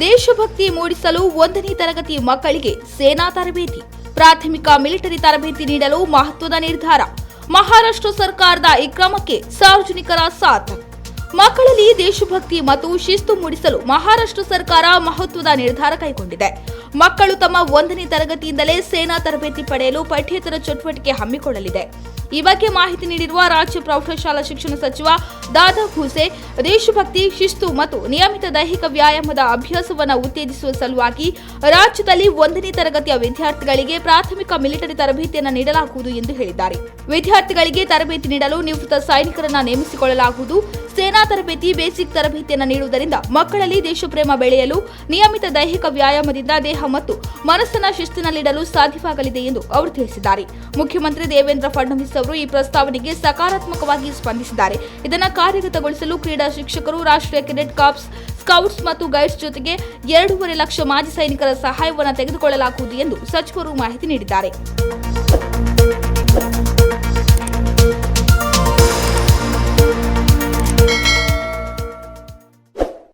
ದೇಶಭಕ್ತಿ ಮೂಡಿಸಲು ಒಂದನೇ ತರಗತಿ ಮಕ್ಕಳಿಗೆ ಸೇನಾ ತರಬೇತಿ, ಪ್ರಾಥಮಿಕ ಮಿಲಿಟರಿ ತರಬೇತಿ ನೀಡಲು ಮಹತ್ವದ ನಿರ್ಧಾರ. ಮಹಾರಾಷ್ಟ್ರ ಸರ್ಕಾರದ ಈ ಕ್ರಮಕ್ಕೆ ಸಾರ್ವಜನಿಕರ ಸಾಥ್. ಮಕ್ಕಳಲ್ಲಿ ದೇಶಭಕ್ತಿ ಮತ್ತು ಶಿಸ್ತು ಮೂಡಿಸಲು ಮಹಾರಾಷ್ಟ್ರ ಸರ್ಕಾರ ಮಹತ್ವದ ನಿರ್ಧಾರ ಕೈಗೊಂಡಿದೆ. ಮಕ್ಕಳು ತಮ್ಮ ಒಂದನೇ ತರಗತಿಯಿಂದಲೇ ಸೇನಾ ತರಬೇತಿ ಪಡೆಯಲು ಪಠ್ಯೇತರ ಚಟುವಟಿಕೆ ಹಮ್ಮಿಕೊಳ್ಳಲಿದೆ. ಈ ಬಗ್ಗೆ ಮಾಹಿತಿ ನೀಡಿರುವ ರಾಜ್ಯ ಪ್ರೌಢಶಾಲಾ ಶಿಕ್ಷಣ ಸಚಿವ ದಾದಾ ಭೂಸೆ ದೇಶಭಕ್ತಿ, ಶಿಸ್ತು ಮತ್ತು ನಿಯಮಿತ ದೈಹಿಕ ವ್ಯಾಯಾಮದ ಅಭ್ಯಾಸವನ್ನು ಉತ್ತೇಜಿಸುವ ಸಲುವಾಗಿ ರಾಜ್ಯದಲ್ಲಿ ಒಂದನೇ ತರಗತಿಯ ವಿದ್ಯಾರ್ಥಿಗಳಿಗೆ ಪ್ರಾಥಮಿಕ ಮಿಲಿಟರಿ ತರಬೇತಿಯನ್ನು ನೀಡಲಾಗುವುದು ಎಂದು ಹೇಳಿದ್ದಾರೆ. ವಿದ್ಯಾರ್ಥಿಗಳಿಗೆ ತರಬೇತಿ ನೀಡಲು ನಿವೃತ್ತ ಸೈನಿಕರನ್ನ ನೇಮಿಸಿಕೊಳ್ಳಲಾಗುವುದು. ಸೇನಾ ತರಬೇತಿ, ಬೇಸಿಕ್ ತರಬೇತಿಯನ್ನು ನೀಡುವುದರಿಂದ ಮಕ್ಕಳಲ್ಲಿ ದೇಶಪ್ರೇಮ ಬೆಳೆಯಲು ನಿಯಮಿತ ದೈಹಿಕ ವ್ಯಾಯಾಮದಿಂದ ದೇಹ ಮತ್ತು ಮನಸ್ಸನ್ನ ಶಿಸ್ತಿನಲ್ಲಿಡಲು ಸಾಧ್ಯವಾಗಲಿದೆ ಎಂದು ಅವರು ತಿಳಿಸಿದ್ದಾರೆ. ಮುಖ್ಯಮಂತ್ರಿ ದೇವೇಂದ್ರ ಫಡ್ನವೀಸ್ ಅವರು ಈ ಪ್ರಸ್ತಾವನೆಗೆ ಸಕಾರಾತ್ಮಕವಾಗಿ ಸ್ಪಂದಿಸಿದ್ದಾರೆ. ಇದನ್ನು ಕಾರ್ಯಗತಗೊಳಿಸಲು ಕ್ರೀಡಾ ಶಿಕ್ಷಕರು, ರಾಷ್ಟ್ರೀಯ ಕೆಡೆಟ್ ಕಾಪ್ಸ್, ಸ್ಕೌಟ್ಸ್ ಮತ್ತು ಗೈಡ್ಸ್ ಜೊತೆಗೆ ಎರಡೂವರೆ ಲಕ್ಷ ಮಾಜಿ ಸೈನಿಕರ ಸಹಾಯವನ್ನು ತೆಗೆದುಕೊಳ್ಳಲಾಗುವುದು ಎಂದು ಸಚಿವರು ಮಾಹಿತಿ ನೀಡಿದ್ದಾರೆ.